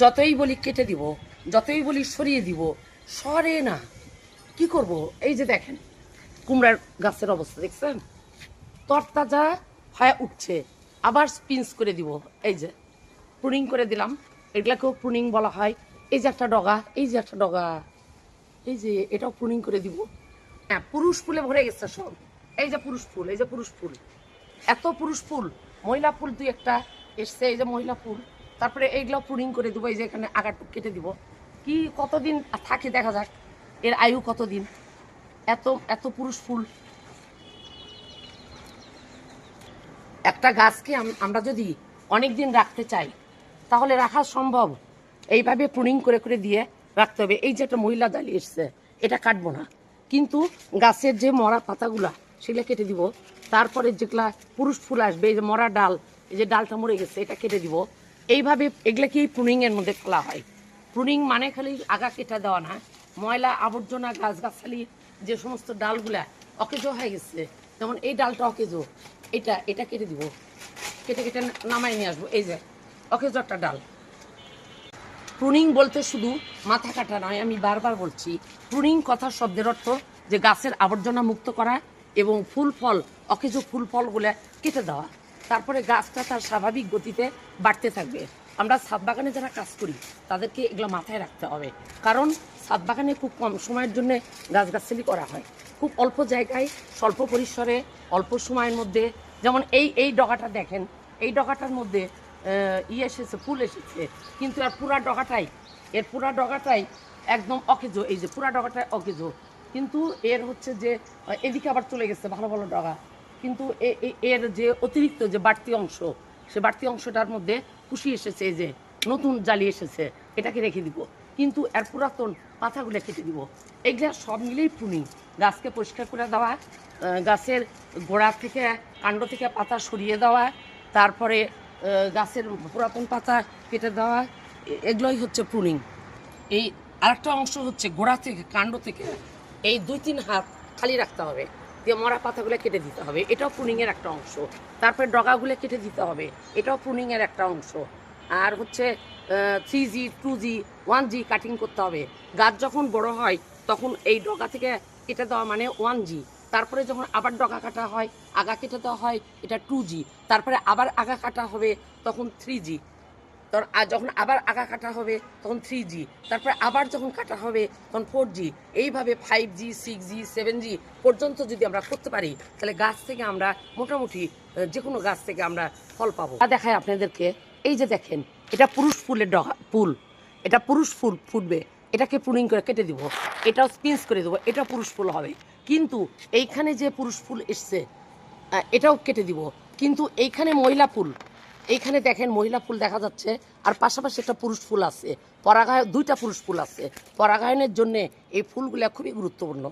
যতই বলি কেটে দিব, যতই বলি সরিয়ে দিব, সরে না। কি করব? এই যে দেখেন, কুমড়ার গাছের অবস্থা দেখছেন? তরতাজা হয়ে উঠছে। আবার স্পিন্স করে দিব। এই যে প্রুনিং করে দিলাম। এগুলাকেও প্রুনিং বলা হয়। এই যে একটা ডগা, এই যে একটা ডগা। এই যে, এটাও প্রুনিং করে দিব। হ্যাঁ পুরুষ ফুলে ভরে গেছে সব। এই যে পুরুষ ফুল, এই যে পুরুষ ফুল। এত পুরুষ ফুল, মহিলা ফুল দুই একটা এসছে, এই যে মহিলা ফুল। তারপরে এইগুলো প্রুনিং করে দেবো, এই যে এখানে আগাটুক কেটে দিব। কি কতদিন থাকে দেখা যাক, এর আয়ু কতদিন? এত এত পুরুষ ফুল। একটা গাছকে আমরা যদি অনেক দিন রাখতে চাই, তাহলে রাখা সম্ভব। এইভাবে প্রুনিং করে করে দিয়ে রাখতে হবে। এই যে একটা মহিলা দাঁড়িয়ে এসছে, এটা কাটবো না। কিন্তু গাছের যে মরা পাতাগুলা, সেগুলো কেটে দিব। তারপরে যেগুলা পুরুষ ফুল আসবে, এই যে মরা ডাল, এই যে ডালটা মরে গেছে, এটা কেটে দিব। এইভাবে এগুলাকেই প্রুনিংয়ের মধ্যে ফেলা হয়? প্রুনিং মানে খালি আগা কেটে দেওয়া না। ময়লা, আবর্জনা, গাছগাছালি, যে সমস্ত ডালগুলা অকেজো হয়ে গেছে। যেমন এই ডালটা অকেজো। এটা এটা কেটে দিব। কেটে কেটে নামাই নিয়ে আসব। এই যে, অকেজো একটা ডাল। প্রুনিং বলতে শুধু মাথা কাটা নয়, আমি বারবার বলছি প্রুনিং কথা শব্দের অর্থ যে গাছের আবর্জনা মুক্ত করা এবং ফুল ফল, অকেজ ফুল ফলগুলো কেটে দেওয়া। তারপরে গাছটা তার স্বাভাবিক গতিতে বাড়তে থাকবে। আমরা ছাদ বাগানে যারা কাজ করি তাদেরকে এগুলো মাথায় রাখতে হবে। কারণ ছাদ বাগানে খুব কম সময়ের জন্য গাছগাছালি করা হয়। খুব অল্প জায়গায় স্বল্প পরিসরে অল্প সময়ের মধ্যে। যেমন এই এই ডগাটা দেখেন এই ডগাটার মধ্যে আহ, ইয়ে এসেছে ফুল এসেছে। কিন্তু আর পুরা ডগাটাই এর পুরা ডগাটাই একদম অকেজো। এই যে পুরা ডগাটাই অকেজো। কিন্তু এর হচ্ছে যে এদিকে আবার চলে গেছে ভালো ভালো ডগা। কিন্তু এর যে অতিরিক্ত যে বাড়তি অংশ, সে বাড়তি অংশটার মধ্যে কুশি এসেছে যে নতুন জালি এসেছে, এটাকে রেখে দিব। কিন্তু এর পুরাতন পাতাগুলো কেটে দিব। এগুলা সব মিলেই প্রুনিং গাছকে পরিষ্কার করে দেওয়া গাছের গোড়া থেকে, কাণ্ড থেকে পাতা সরিয়ে দেওয়া, তারপরে গাছের পুরাতন পাতা কেটে দেওয়া এগুলোই হচ্ছে প্রুনিং এই আরেকটা অংশ হচ্ছে গোড়া থেকে, কাণ্ড থেকে। এই দুই তিন হাত খালি রাখতে হবে। দিয়ে মরা পাতাগুলো কেটে দিতে হবে। এটাও প্রুনিংয়ের একটা অংশ। তারপরে ডগাগুলো কেটে দিতে হবে। এটাও প্রুনিংয়ের একটা অংশ। আর হচ্ছে three G two G one G cutting করতে হবে। গাছ যখন বড় হয়, তখন এই ডগা থেকে কেটে দেওয়া মানে ওয়ান জি তারপরে যখন আবার ডগা কাটা হয়, আগা কেটে দেওয়া হয়, এটা টু জি তারপরে আবার আগা কাটা হবে, তখন থ্রি জি তখন আর যখন আবার আগা কাটা হবে, তখন থ্রি জি তারপরে আবার যখন কাটা হবে, তখন ফোর জি এইভাবে five G six G seven G পর্যন্ত যদি আমরা করতে পারি, তাহলে গাছ থেকে আমরা মোটামুটি যে কোনো গাছ থেকে আমরা ফল পাবো। তা দেখায় আপনাদেরকে, এই যে দেখেন, এটা পুরুষ ফুলের ফুল, এটা পুরুষ ফুল ফুটবে, এটাকে প্রুনিং করে কেটে দিব, এটাও স্পিন্স করে দেবো এটা পুরুষ ফুল হবে। কিন্তু এইখানে যে পুরুষ ফুল এসছে এটাও কেটে দিব, কিন্তু এইখানে মহিলা ফুল এইখানে দেখেন মহিলা ফুল দেখা যাচ্ছে, আর পাশাপাশি একটা পুরুষ ফুল আছে। পরাগায় দুইটা পুরুষ ফুল আছে। পরাগায়নের জন্য এই ফুলগুলো খুবই গুরুত্বপূর্ণ।